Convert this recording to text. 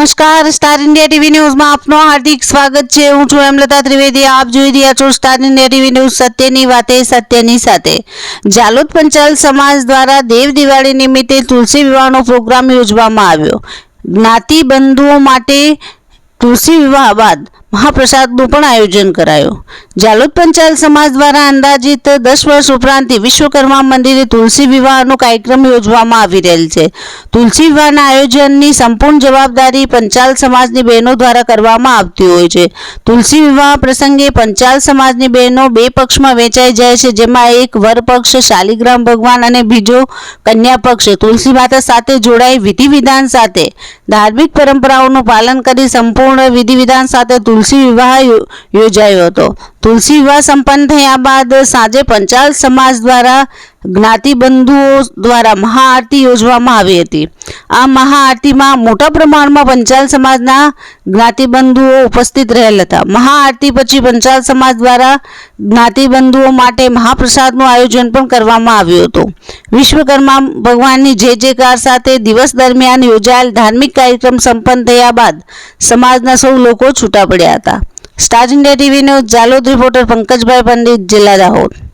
નમસ્કાર star India TV ન્યૂઝમાં આપનું હાર્દિક સ્વાગત છે. હું છું હેમલતા ત્રિવેદી. આપ જોઈ રહ્યા છો સ્ટાર ઇન્ડિયા ટીવી ન્યૂઝ સત્યની વાતે, સત્યની સાથે. જાલોદ પંચાલ સમાજ દ્વારા દેવ દિવાળી નિમિત્તે તુલસી વિવાહનો પ્રોગ્રામ યોજવામાં આવ્યો. જ્ઞાતિ બંધુઓ માટે તુલસી વિવાહ બાદ મહાપ્રસાદનું પણ આયોજન કરાયું. જાલોદ પંચાલ સમાજ દ્વારા અંદાજિત દસ વર્ષ ઉપરાંત વિશ્વકર્મા મંદિરે તુલસી વિવાહનો કાર્યક્રમ યોજવામાં આવી રહેલ છે. તુલસી વિવાહના આયોજનની સંપૂર્ણ જવાબદારી પંચાલ સમાજની બહેનો દ્વારા કરવામાં આવતી હોય છે. તુલસી વિવાહ પ્રસંગે પંચાલ સમાજની બહેનો બે પક્ષમાં વેચાઈ જાય છે. જેમાં એક વર પક્ષ શાલિગ્રામ ભગવાન અને બીજો કન્યા પક્ષ. તુલસી માતા સાથે જોડાઈ વિધિ વિધાન સાથે ધાર્મિક પરંપરાઓનું પાલન કરી સંપૂર્ણ વિધિ વિધાન સાથે તુલસી વિવાહ યોજાયો હતો. તુલસી વિવાહ સંપન્ન થયા બાદ સાંજે પંચાલ સમાજ દ્વારા જ્ઞાતિબંધુઓ દ્વારા મહાઆરતી યોજવામાં આવી હતી. આ મહાઆરતીમાં મોટા પ્રમાણમાં પંચાલ સમાજના જ્ઞાતિબંધુઓ ઉપસ્થિત રહેલ હતા. મહાઆરતી પછી પંચાલ સમાજ દ્વારા જ્ઞાતિબંધુઓ માટે મહાપ્રસાદનું આયોજન પણ કરવામાં આવ્યું હતું. વિશ્વકર્મા ભગવાનની જે જેકાર સાથે દિવસ દરમિયાન યોજાયેલ ધાર્મિક કાર્યક્રમ સંપન્ન થયા બાદ સમાજના સૌ લોકો છૂટા પડ્યા હતા. સ્ટાર ઇન્ડિયા ટીવીનો જાલોદ રિપોર્ટર પંકજભાઈ પંડિત, જિલ્લા દાહોદ